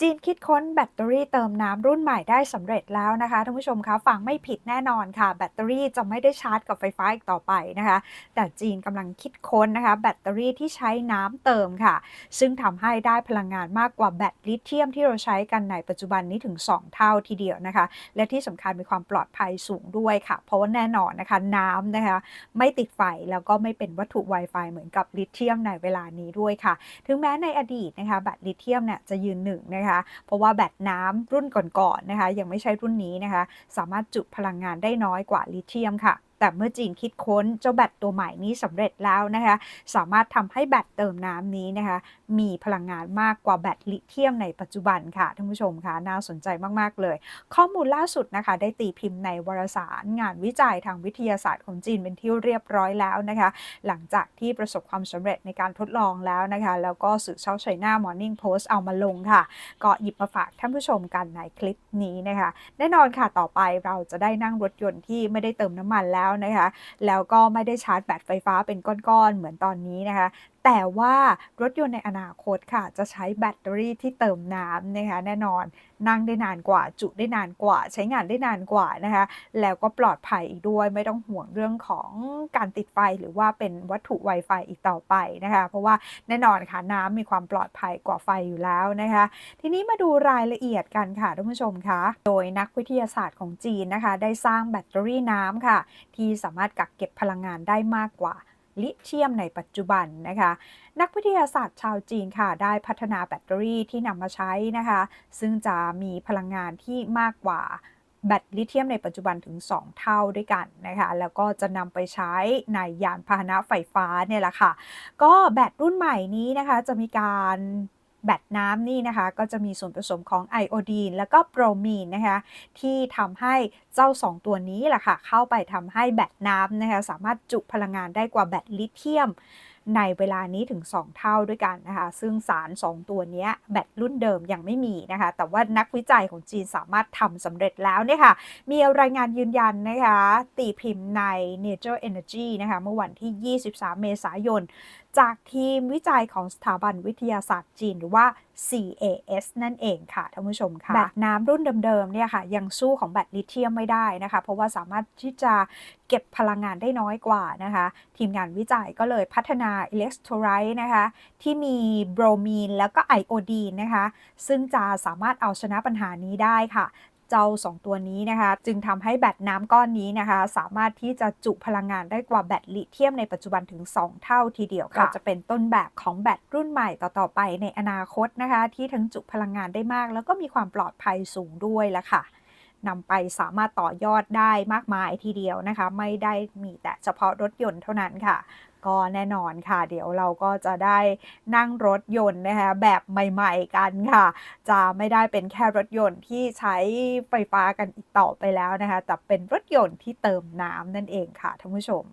จีนคิดค้นแบตเตอรี่เติมน้ำรุ่นใหม่ได้สำเร็จแล้วนะคะท่านผู้ชมคะฟังไม่ผิดแน่นอนค่ะ แบตเตอรี่จะไม่ได้ชาร์จกับไฟฟ้าอีกต่อไปนะคะ แต่จีนกำลังคิดค้นนะคะ แบตเตอรี่ที่ใช้น้ำเติมค่ะ ซึ่งทำให้ได้พลังงานมากกว่าแบตลิเธียมที่เราใช้กันในปัจจุบันนี้ถึง 2 เท่าทีเดียวนะคะ และที่สำคัญมีความปลอดภัยสูงด้วยค่ะ เพราะว่าแน่นอนนะคะน้ำนะคะ ไม่ติดไฟแล้วก็ไม่เป็นวัตถุ Wi-Fi เหมือนกับลิเธียมในเวลานี้ด้วยค่ะ ถึงแม้ในอดีตนะคะแบตลิเธียมเนี่ยจะยืนหนึ่งนะคะเพราะว่าแบตน้ำรุ่นก่อนๆนะคะ ยังไม่ใช่รุ่นนี้นะคะ สามารถจุพลังงานได้น้อยกว่าลิเธียมค่ะ แต่เมื่อจีนคิดค้นเจ้าแบตตัวใหม่นี้สำเร็จแล้วนะคะ สามารถทำให้แบตเติมน้ำนี้นะคะ มีพลังงานมากกว่าแบตลิเธียมในปัจจุบันค่ะท่านผู้ชมคะน่าสนใจมาก ๆ เลย ข้อมูลล่าสุดนะคะ ได้ตีพิมพ์ในวารสารงานวิจัยทางวิทยาศาสตร์ของจีนเป็นที่เรียบร้อยแล้วนะคะ หลังจากที่ประสบความสำเร็จในการทดลองแล้วนะคะ แล้วก็สื่อเช้าไชน่ามอร์นิ่งโพสต์เอามาลงค่ะ ก็หยิบมาฝากท่านผู้ชมกันในคลิปนี้นะคะ แน่นอนค่ะต่อไปเราจะได้นั่งรถยนต์ที่ไม่ได้เติมน้ำมันแล้วแล้วนะคะ แล้วก็ไม่ได้ชาร์จแบตไฟฟ้าเป็นก้อนๆเหมือนตอนนี้นะคะ แต่ว่ารถยนต์ในอนาคตค่ะ จะใช้แบตเตอรี่ที่เติมน้ำนะคะแน่นอนนั่งได้นานกว่า จุได้นานกว่า ใช้งานได้นานกว่านะคะแล้วก็ปลอดภัยอีกด้วยไม่ต้องห่วงเรื่องของการติดไฟหรือว่าเป็นวัตถุ Wi-Fi อีกต่อไปนะคะเพราะว่าแน่นอนค่ะน้ำมีความปลอดภัยกว่าไฟอยู่แล้วนะคะ ทีนี้มาดูรายละเอียดกันค่ะท่านผู้ชมคะโดยนักวิทยาศาสตร์ของจีนนะคะ ได้สร้างแบตเตอรี่น้ำค่ะ ที่สามารถกักเก็บพลังงานได้มากกว่า ลิเธียมในปัจจุบันนะคะ นักวิทยาศาสตร์ชาวจีนค่ะ ได้พัฒนาแบตเตอรี่ที่นำมาใช้นะคะ ซึ่งจะมีพลังงานที่มากกว่าแบตลิเธียมในปัจจุบันถึง 2 เท่าด้วยกันนะคะ แล้วก็จะนำไปใช้ในยานพาหนะไฟฟ้าเนี่ยแหละค่ะ ก็แบตรุ่นใหม่นี้นะคะจะมีการ แบตน้ำนี่นะคะ ก็จะมีส่วนผสมของไอโอดีนแล้วก็โบรมีนนะคะ ที่ทำให้เจ้า 2 ตัวนี้แหละค่ะ เข้าไปทำให้แบตน้ำนะคะ สามารถจุพลังงานได้กว่าแบตลิเธียมในเวลานี้ถึง 2 เท่าด้วยกันนะคะ ซึ่งสาร 2 ตัวนี้แบตรุ่นเดิมยังไม่มีนะคะ แต่ว่านักวิจัยของจีนสามารถทำสำเร็จแล้วเนี่ยค่ะ มีรายงานยืนยันนะคะ ตีพิมพ์ใน Nature Energy นะคะ เมื่อวันที่ 23 เมษายน จากทีมวิจัยของสถาบันวิทยาศาสตร์จีนหรือว่า CAS นั่นเองค่ะท่านผู้ชมค่ะ แบตน้ำรุ่นเดิมๆเนี่ยค่ะยังสู้ของแบตลิเธียมไม่ได้นะคะ เพราะว่าสามารถที่จะเก็บพลังงานได้น้อยกว่านะคะ ทีมงานวิจัยก็เลยพัฒนาอิเล็กโทรไรต์นะคะ ที่มีโบรมีนแล้วก็ไอโอดีนนะคะ ซึ่งจะสามารถเอาชนะปัญหานี้ได้ค่ะ เจ้า 2 ตัวนี้นะคะ จึงทำให้แบตน้ำก้อนนี้นะคะ สามารถที่จะจุพลังงานได้กว่าแบตลิเธียมในปัจจุบันถึง 2 เท่าทีเดียวค่ะจะเป็นต้นแบบของแบตรุ่นใหม่ต่อๆไปในอนาคตนะคะ ที่ทั้งจุพลังงานได้มาก แล้วก็มีความปลอดภัยสูงด้วยละค่ะ นำไปสามารถต่อยอดได้มากมายทีเดียวนะคะ ไม่ได้มีแต่เฉพาะรถยนต์เท่านั้นค่ะก็แน่นอนค่ะ เดี๋ยวเราก็จะได้นั่งรถยนต์นะคะแบบใหม่ๆกันค่ะ จะไม่ได้เป็นแค่รถยนต์ที่ใช้ไฟฟ้ากันอีกต่อไปแล้วนะคะ แต่เป็นรถยนต์ที่เติมน้ำนั่นเองค่ะท่านผู้ชม